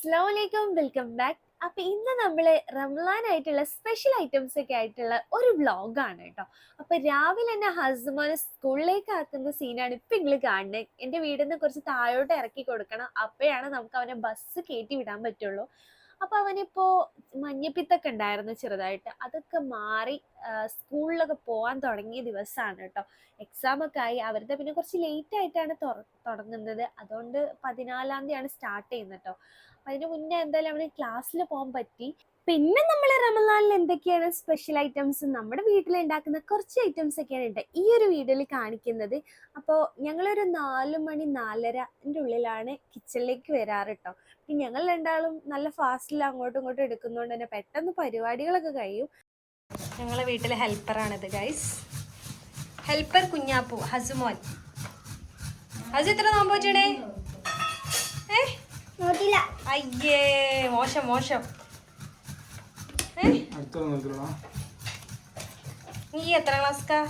അസ്ലാമലൈക്കും welcome back. അപ്പൊ ഇന്ന് നമ്മൾ റംലാൻ ആയിട്ടുള്ള സ്പെഷ്യൽ ഐറ്റംസ് ഒക്കെ ആയിട്ടുള്ള ഒരു വ്ളോഗാണ് കേട്ടോ. അപ്പൊ രാവിലെ തന്നെ ഹസ്ബൻഡ് സ്കൂളിലേക്ക് ആക്കുന്ന സീനാണ് ഇപ്പൊ നിങ്ങൾ കാണുന്നത് എന്റെ വീടിന്ന് കുറച്ച് താഴോട്ട് ഇറക്കി കൊടുക്കണം. അപ്പോഴാണ് നമുക്ക് അവനെ ബസ് കയറ്റി വിടാൻ പറ്റുള്ളൂ. അപ്പൊ അവനിപ്പോ മഞ്ഞപ്പിത്തൊക്കെ ഉണ്ടായിരുന്നു ചെറുതായിട്ട്. അതൊക്കെ മാറി സ്കൂളിലൊക്കെ പോകാൻ തുടങ്ങിയ ദിവസമാണ് കേട്ടോ. എക്സാം ഒക്കെ ആയി. അവരുടെ പിന്നെ കുറച്ച് ലേറ്റ് ആയിട്ടാണ് തുടങ്ങുന്നത്. അതുകൊണ്ട് പതിനാലാം തീയതിയാണ് സ്റ്റാർട്ട് ചെയ്യുന്നത് കേട്ടോ. അതിന് മുന്നേ എന്തായാലും അവന് ക്ലാസ്സിൽ പോകാൻ പറ്റി. പിന്നെ നമ്മൾ റമലാനിൽ എന്തൊക്കെയാണ് സ്പെഷ്യൽ ഐറ്റംസ് നമ്മുടെ വീട്ടിൽ ഉണ്ടാക്കുന്ന കുറച്ച് ഐറ്റംസ് ഒക്കെയാണ് ഉണ്ട് ഈ ഒരു വീഡിയോയിൽ കാണിക്കുന്നത്. അപ്പോൾ ഞങ്ങളൊരു നാല് മണി നാലരന്റെ ഉള്ളിലാണ് കിച്ചണിലേക്ക് വരാറ് കേട്ടോ പിന്നെ ഞങ്ങൾ രണ്ടാളും നല്ല ഫാസ്റ്റിൽ അങ്ങോട്ടും ഇങ്ങോട്ടും എടുക്കുന്നതുകൊണ്ട് തന്നെ പെട്ടെന്ന് പരിപാടികളൊക്കെ കഴിയും. ഞങ്ങളെ വീട്ടിലെ ഹെൽപ്പറാണിത് ഗൈസ് ഹെൽപ്പർ കുഞ്ഞാപ്പു ഹസുമോൻ ഹസു എത്ര നോമ്പ് വെച്ചടേ ഏ? അയ്യേ മോശം മോശം. നീ എത്ര ക്ലാസ്ക്കാ?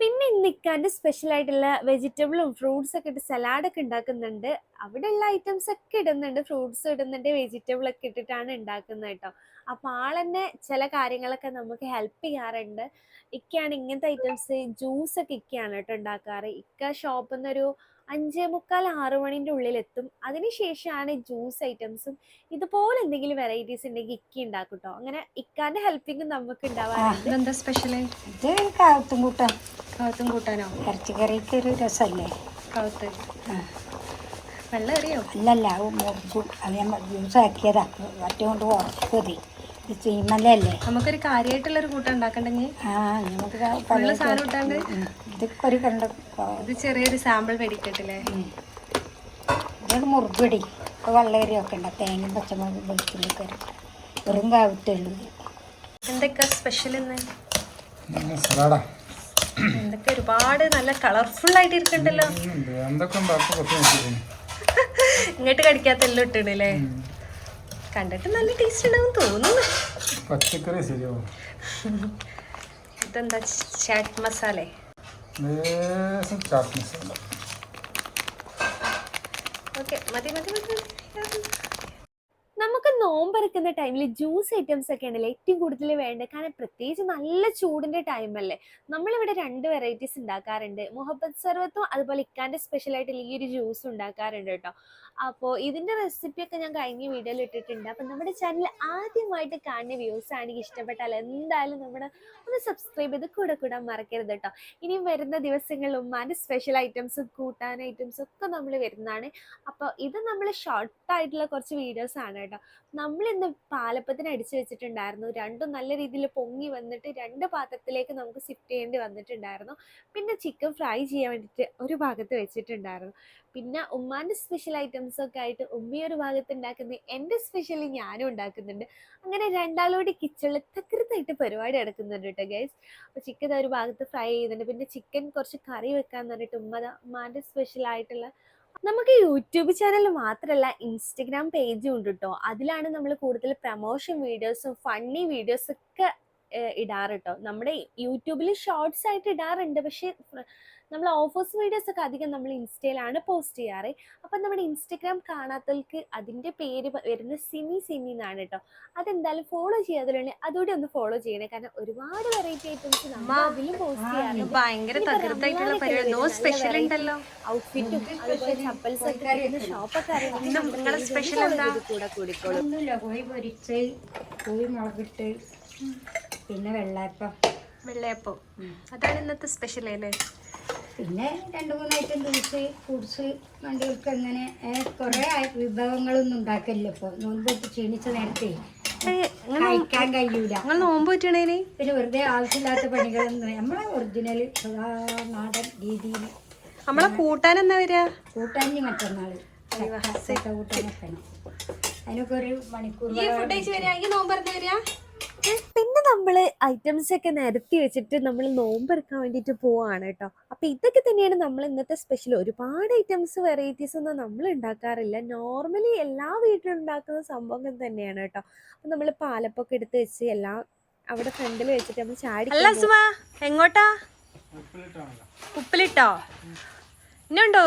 പിന്നെ ഇന്ന് ഇക്കാന്റെ സ്പെഷ്യൽ ആയിട്ടുള്ള വെജിറ്റബിളും ഫ്രൂട്ട്സ് ഒക്കെ ഇട്ട് സലാഡ് ഒക്കെ ഉണ്ടാക്കുന്നുണ്ട്. അവിടെയുള്ള ഐറ്റംസ് ഒക്കെ ഇടുന്നുണ്ട്. ഫ്രൂട്ട്സ് ഇടുന്നുണ്ട് വെജിറ്റബിൾ ഒക്കെ ഇട്ടിട്ടാണ് ഉണ്ടാക്കുന്നത് കേട്ടോ. അപ്പൊ ആളെന്നെ ചില കാര്യങ്ങളൊക്കെ നമുക്ക് ഹെൽപ്പ് ചെയ്യാറുണ്ട്. ഇക്കയാണ് ഇങ്ങനത്തെ ഐറ്റംസ് ജ്യൂസ് ഒക്കെ ഇക്കയാണ് കേട്ടോ ഉണ്ടാക്കാറ്. ഇക്ക ഷോപ്പിൽ നിന്നൊരു അഞ്ചേ മുക്കാൽ ആറു മണിന്റെ ഉള്ളിൽ എത്തും അതിനുശേഷമാണ് ജ്യൂസ് ഐറ്റംസും ഇതുപോലെ എന്തെങ്കിലും വെറൈറ്റീസ് ഉണ്ടെങ്കിൽ ഇക്കി ഉണ്ടാക്കും കേട്ടോ അങ്ങനെ ഇക്കാന്റെ ഹെൽപ്പിംഗ് നമുക്ക് ഉണ്ടാവാറുണ്ട്. സ്പെഷ്യൽ ഇത് കാവത്തും കൂട്ടാം കൗത്തും കൂട്ടാനോ? ഇറച്ചിക്കറിക്ക് ഒരു രസമല്ലേ കൗത്ത് ആ. വെള്ളം അറിയോ അല്ലല്ല അത് മുറിച്ചു അത് ഞാൻ ജ്യൂസ് ആക്കിയതാ മറ്റേ കൊണ്ട് കുറച്ച് മതി. ചീമലല്ലേ നമുക്കൊരു കാര്യമായിട്ടുള്ളൊരു കൂട്ടം ഉണ്ടാക്കണ്ടെങ്കിൽ ആ നമുക്ക് ഫുള്ള് സാധനം ഇട്ടാണ്ട് ഇതൊക്കെ ഒരു കണ്ട ഇത് ചെറിയൊരു സാമ്പിൾ വെടിക്കട്ടില്ലേ ഇതൊക്കെ മുറുപടി ഇപ്പോൾ വെള്ളരിയൊക്കെ ഉണ്ട്. തേങ്ങയും പച്ചമുളകും വെളുത്തുള്ളിയൊക്കെ വെറും കാവത്തുള്ളൂ എന്തൊക്കെ സ്പെഷ്യൽ ഇന്ന്? എന്തൊക്കെ ഒരുപാട് നല്ല കളർഫുൾ ആയിട്ട് ഇരിക്കണ്ടല്ലോ. എന്തൊക്കെ ഇങ്ങോട്ട് കടിക്കാത്ത എല്ലാം ഇട്ടിടല്ലേ കണ്ടിട്ട് നല്ല ടേസ്റ്റ് ഉണ്ടാവും തോന്നുന്നു. പച്ചക്കറി ശരിയാവും ഇതെന്താ? ചാറ്റ് മസാലേ ഓക്കെ മതി മതി മതി. നമുക്ക് നോമ്പെടുക്കുന്ന ടൈമിൽ ജ്യൂസ് ഐറ്റംസ് ഒക്കെ ആണല്ലോ ഏറ്റവും കൂടുതൽ വേണ്ടത്. കാരണം പ്രത്യേകിച്ച് നല്ല ചൂടിന്റെ ടൈമല്ലേ നമ്മളിവിടെ രണ്ട് വെറൈറ്റീസ് ഉണ്ടാക്കാറുണ്ട്. മുഹബത്ത് സർവത്തും അതുപോലെ ഇക്കാന്റെ സ്പെഷ്യൽ ആയിട്ട് ഈ ഒരു ജ്യൂസ് ഉണ്ടാക്കാറുണ്ട് കേട്ടോ. അപ്പോൾ റെസിപ്പി ഒക്കെ ഞാൻ കഴിഞ്ഞ വീഡിയോയിൽ ഇട്ടിട്ടുണ്ട്. അപ്പം നമ്മുടെ ചാനൽ ആദ്യമായിട്ട് കാണുന്ന വ്യൂസ് ആണെങ്കിൽ ഇഷ്ടപ്പെട്ടാൽ എന്തായാലും നമ്മുടെ ഒന്ന് സബ്സ്ക്രൈബ് ചെയ്ത് കൂടെ കൂടെ മറക്കരുത് കേട്ടോ. ഇനിയും വരുന്ന ദിവസങ്ങളിൽ ഉമ്മാന്റെ സ്പെഷ്യൽ ഐറ്റംസ് കൂട്ടാൻ ഐറ്റംസ് ഒക്കെ നമ്മൾ വരുന്നതാണ്. അപ്പോൾ ഇത് നമ്മൾ ഷോർട്ട് ആയിട്ടുള്ള കുറച്ച് വീഡിയോസ് ആണ് നമ്മൾ ഇന്ന് പാലപ്പത്തിന് അടിച്ചു വെച്ചിട്ടുണ്ടായിരുന്നു. രണ്ടും നല്ല രീതിയിൽ പൊങ്ങി വന്നിട്ട് രണ്ട് പാത്രത്തിലേക്ക് നമുക്ക് സിഫ്റ്റ് ചെയ്യേണ്ടി വന്നിട്ടുണ്ടായിരുന്നു. പിന്നെ ചിക്കൻ ഫ്രൈ ചെയ്യാൻ വേണ്ടിയിട്ട് ഒരു ഭാഗത്ത് വെച്ചിട്ടുണ്ടായിരുന്നു. പിന്നെ ഉമ്മാന്റെ സ്പെഷ്യൽ ഐറ്റംസ് ഒക്കെ ആയിട്ട് ഉമ്മി ഒരു ഭാഗത്ത് ഉണ്ടാക്കുന്നത് എന്റെ സ്പെഷ്യലി ഞാനും ഉണ്ടാക്കുന്നുണ്ട്. അങ്ങനെ രണ്ടാളോട് കിച്ചണിൽ തകൃത്തായിട്ട് പരിപാടി നടക്കുന്നുണ്ട് കേട്ടോ ഗൈസ് അപ്പോൾ ചിക്കൻ ഒരു ഭാഗത്ത് ഫ്രൈ ചെയ്യുന്നുണ്ട്. പിന്നെ ചിക്കൻ കുറച്ച് കറി വെക്കാൻ പറഞ്ഞിട്ട് ഉമ്മ ഉമ്മാന്റെ സ്പെഷ്യൽ ആയിട്ടുള്ള നമുക്ക് യൂട്യൂബ് ചാനൽ മാത്രമല്ല ഇൻസ്റ്റഗ്രാം പേജും ഉണ്ട് കേട്ടോ അതിലാണ് നമ്മൾ കൂടുതൽ പ്രമോഷൻ വീഡിയോസും ഫണ്ണി വീഡിയോസ് ഒക്കെ ഏഹ് ഇടാറ് കേട്ടോ നമ്മുടെ യൂട്യൂബിൽ ഷോർട്സ് ആയിട്ട് ഇടാറുണ്ട്. പക്ഷേ നമ്മൾ ഓഫേഴ്സ് വീഡിയോസ് ഒക്കെ അധികം നമ്മൾ ഇൻസ്റ്റയിലാണ് പോസ്റ്റ് ചെയ്യാറ്. അപ്പം നമ്മുടെ ഇൻസ്റ്റഗ്രാം കാണാത്തവർക്ക് അതിന്റെ പേര് വരുന്ന സിമി സിമി എന്നാണ് കേട്ടോ അതെന്തായാലും ഫോളോ ചെയ്യാതെ അതുകൂടി ഒന്ന് ഫോളോ ചെയ്യണേ. കാരണം ഒരുപാട് വെറൈറ്റി ഐറ്റംസ് നമ്മൾ. അതിലും പോസ്റ്റ് ചെയ്യാറുണ്ട്. ഔട്ട്ഫിറ്റും അതുപോലെ ചപ്പൽസ് ഒക്കെ ഷോപ്പൊക്കെ? കൂടെ കൂടിക്കോളും. ഒന്നുമില്ല. കോഴി പൊരിച്ച് കോഴി മുളകിട്ട് പിന്നെ വെള്ളയപ്പം. വെള്ളയപ്പം. അതാണ് ഇന്നത്തെ സ്പെഷ്യൽ അല്ലേ? പിന്നെ രണ്ട് മൂന്ന് ഐറ്റം ജ്യൂസ് ഫ്രൂട്ട്സ് വണ്ടികൾക്ക് അങ്ങനെ കുറേ വിഭവങ്ങളൊന്നും ഉണ്ടാക്കില്ല ഇപ്പോൾ നോമ്പൊട്ട് ക്ഷീണിച്ച നേരത്തെ കഴിക്കാൻ കഴിയൂല. നിങ്ങൾ നോമ്പ് പറ്റണേന് പിന്നെ വെറുതെ ആവശ്യമില്ലാത്ത പണികളൊന്നും നമ്മളെ ഒറിജിനൽ നാടൻ രീതിയിൽ നമ്മളെ കൂട്ടാൻ എന്നാ വരിക കൂട്ടാഞ്ഞ് മറ്റന്നാൾ ചക്ക കൂട്ടാൻ വെക്കണം അതിനൊക്കെ ഒരു മണിക്കൂർ ഈ ഫുഡ് കഴിച്ച് വരിക നോമ്പ് പറഞ്ഞ വരിക പിന്നെ നമ്മൾ ഐറ്റംസ് ഒക്കെ നിരത്തി വെച്ചിട്ട് നമ്മൾ നോമ്പെടുക്കാൻ വേണ്ടിട്ട് പോവാണ് കേട്ടോ അപ്പൊ ഇതൊക്കെ തന്നെയാണ് നമ്മൾ ഇന്നത്തെ സ്പെഷ്യൽ ഒരുപാട് ഐറ്റംസ് വെറൈറ്റീസ് ഒന്നും നമ്മൾ ഉണ്ടാക്കാറില്ല. നോർമലി എല്ലാ വീട്ടിലും ഉണ്ടാക്കുന്ന സംഭവം തന്നെയാണ് കേട്ടോ അപ്പൊ നമ്മൾ പാലപ്പൊക്കെ എടുത്ത് വെച്ച് എല്ലാം അവിടെ ഫ്രണ്ടിൽ വെച്ചിട്ട് നമ്മൾ ചാടി അല്ല സുമ എങ്ങോട്ടാ? ഉപ്പിലിട്ടോ? ഇന്നുണ്ടോ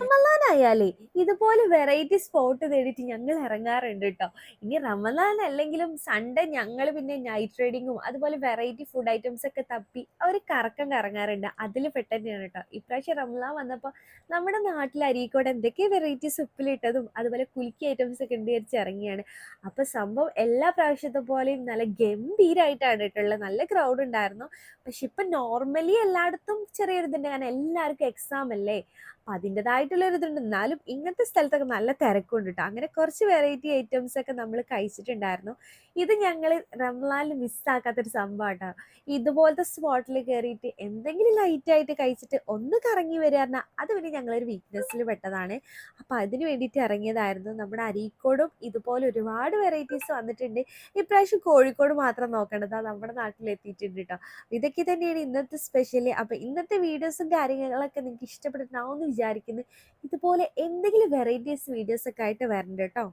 റമലാനായാലേ ഇതുപോലെ വെറൈറ്റി സ്പോട്ട് തേടിയിട്ട് ഞങ്ങൾ ഇറങ്ങാറുണ്ട് കേട്ടോ ഇനി റമലാൻ അല്ലെങ്കിലും സൺഡേ ഞങ്ങൾ പിന്നെ നൈറ്റ് റൈഡിങ്ങും അതുപോലെ വെറൈറ്റി ഫുഡ് ഐറ്റംസ് ഒക്കെ തപ്പി അവർ കറക്കം കറങ്ങാറുണ്ട്. അതിൽ പെട്ടെന്നെയാണ് കേട്ടോ ഇപ്രാവശ്യം റമലാൻ വന്നപ്പോൾ നമ്മുടെ നാട്ടിൽ അരീക്കോട് എന്തൊക്കെ വെറൈറ്റീസ് ഉപ്പിലിട്ടതും അതുപോലെ കുലുക്കി ഐറ്റംസ് ഒക്കെ ഉണ്ട് വിചാരിച്ച് ഇറങ്ങിയാണ്. അപ്പോൾ സംഭവം എല്ലാ പ്രാവശ്യത്തെ പോലെയും നല്ല ഗംഭീരമായിട്ടാണ് കേട്ടുള്ളത് നല്ല ക്രൗഡ് ഉണ്ടായിരുന്നു. പക്ഷെ ഇപ്പം നോർമലി എല്ലായിടത്തും ചെറിയൊരു ഇതുണ്ട് കാരണം എല്ലാവർക്കും എക്സാം അല്ലേ? അപ്പം അതിന്റെതായിട്ടുള്ള ഒരു ഇതുണ്ട് എന്നാലും ഇങ്ങനത്തെ സ്ഥലത്തൊക്കെ നല്ല തിരക്കുണ്ട് കേട്ടോ അങ്ങനെ കുറച്ച് വെറൈറ്റി ഐറ്റംസ് ഒക്കെ നമ്മൾ കഴിച്ചിട്ടുണ്ടായിരുന്നു. ഇത് ഞങ്ങൾ റംലാനിൽ മിസ്സാക്കാത്തൊരു സംഭവം ഇതുപോലത്തെ സ്പോട്ടിൽ കയറിയിട്ട് എന്തെങ്കിലും ലൈറ്റായിട്ട് കഴിച്ചിട്ട് ഒന്ന് കറങ്ങി വരിക പറഞ്ഞാൽ അത് പിന്നെ ഞങ്ങളൊരു വീക്ക്നെസ്സിൽ പെട്ടതാണ്. അപ്പോൾ അതിന് വേണ്ടിയിട്ട് ഇറങ്ങിയതായിരുന്നു. നമ്മുടെ അരീക്കോടും ഇതുപോലെ ഒരുപാട് വെറൈറ്റീസ് വന്നിട്ടുണ്ട്. ഇപ്രാവശ്യം കോഴിക്കോട് മാത്രം നോക്കേണ്ടത് നമ്മുടെ നാട്ടിലെത്തിയിട്ടുണ്ട് കേട്ടോ ഇതൊക്കെ തന്നെയാണ് ഇന്നത്തെ സ്പെഷ്യൽ അപ്പോൾ ഇന്നത്തെ വീഡിയോസും കാര്യങ്ങളൊക്കെ നിങ്ങൾക്ക് ഇഷ്ടപ്പെട്ടിട്ടുണ്ടാവും വിചാരിക്കുന്നു. ഇതുപോലെ എന്തെങ്കിലും വെറൈറ്റീസ് വീഡിയോസ് ഒക്കെ ആയിട്ട് വരണ്ട കേട്ടോ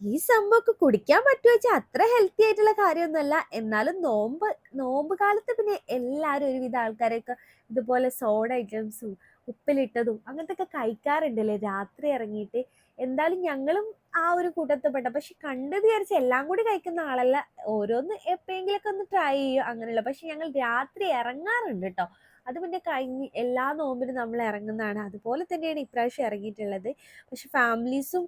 ഈ സംഭവമൊക്കെ കുടിക്കാൻ പറ്റുമോ വെച്ചാൽ അത്ര ഹെൽത്തി ആയിട്ടുള്ള കാര്യമൊന്നുമല്ല. എന്നാലും നോമ്പ് നോമ്പ് കാലത്ത് പിന്നെ എല്ലാവരും ഒരുവിധ ആൾക്കാരൊക്കെ ഇതുപോലെ സോഡ ഐറ്റംസും ഉപ്പിലിട്ടതും അങ്ങനത്തെ ഒക്കെ കഴിക്കാറുണ്ടല്ലേ? രാത്രി ഇറങ്ങിയിട്ട് എന്തായാലും ഞങ്ങളും ആ ഒരു കൂട്ടത്തിൽ പെട്ട പക്ഷെ കണ്ടത് വിചാരിച്ച എല്ലാം കൂടി കഴിക്കുന്ന ആളല്ല. ഓരോന്ന് എപ്പോഴെങ്കിലൊക്കെ ഒന്ന് ട്രൈ ചെയ്യുക അങ്ങനെയുള്ള. പക്ഷെ ഞങ്ങൾ രാത്രി ഇറങ്ങാറുണ്ട് കേട്ടോ അത് പിന്നെ കഴിഞ്ഞ് എല്ലാ നോമ്പിനും നമ്മൾ ഇറങ്ങുന്നതാണ്. അതുപോലെ തന്നെയാണ് ഇപ്രാവശ്യം ഇറങ്ങിയിട്ടുള്ളത്. പക്ഷെ ഫാമിലീസും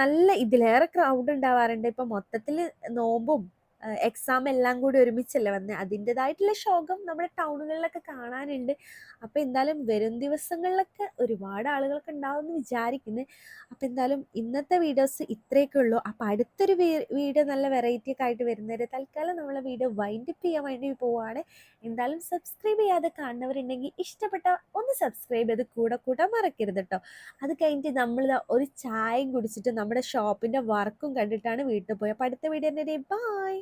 നല്ല ഇതിലേറെ ക്രൗഡ് ഉണ്ടാവാറുണ്ട്. ഇപ്പം മൊത്തത്തിൽ നോമ്പും എക്സാം എല്ലാം കൂടി ഒരുമിച്ചല്ലേ വന്നത് അതിന്റെതായിട്ടുള്ള ശോകം നമ്മുടെ ടൗണുകളിലൊക്കെ കാണാനുണ്ട്. അപ്പോൾ എന്തായാലും വരും ദിവസങ്ങളിലൊക്കെ ഒരുപാട് ആളുകളൊക്കെ ഉണ്ടാവുമെന്ന് വിചാരിക്കുന്നു. അപ്പോൾ എന്തായാലും ഇന്നത്തെ വീഡിയോസ് ഇത്രയൊക്കെ ഉള്ളൂ. അപ്പോൾ അടുത്തൊരു വീഡിയോ നല്ല വെറൈറ്റി ഒക്കെ ആയിട്ട് വരുന്നവരെ തൽക്കാലം നമ്മളെ വീഡിയോ വൈൻഡപ്പ് ചെയ്യാൻ വേണ്ടി പോവുകയാണ് എന്തായാലും സബ്സ്ക്രൈബ് ചെയ്യാതെ കാണുന്നവരുണ്ടെങ്കിൽ ഇഷ്ടപ്പെട്ട ഒന്ന് സബ്സ്ക്രൈബ് ചെയ്ത് കൂടെ കൂട്ടാൻ മറക്കരുത് കേട്ടോ അത് കഴിഞ്ഞിട്ട് നമ്മൾ ഒരു ചായയും കുടിച്ചിട്ട് നമ്മുടെ ഷോപ്പിന്റെ വർക്കും കണ്ടിട്ടാണ് വീട്ടിൽ പോയത് അപ്പോൾ അടുത്ത വീഡിയോ തന്നെ ബായ്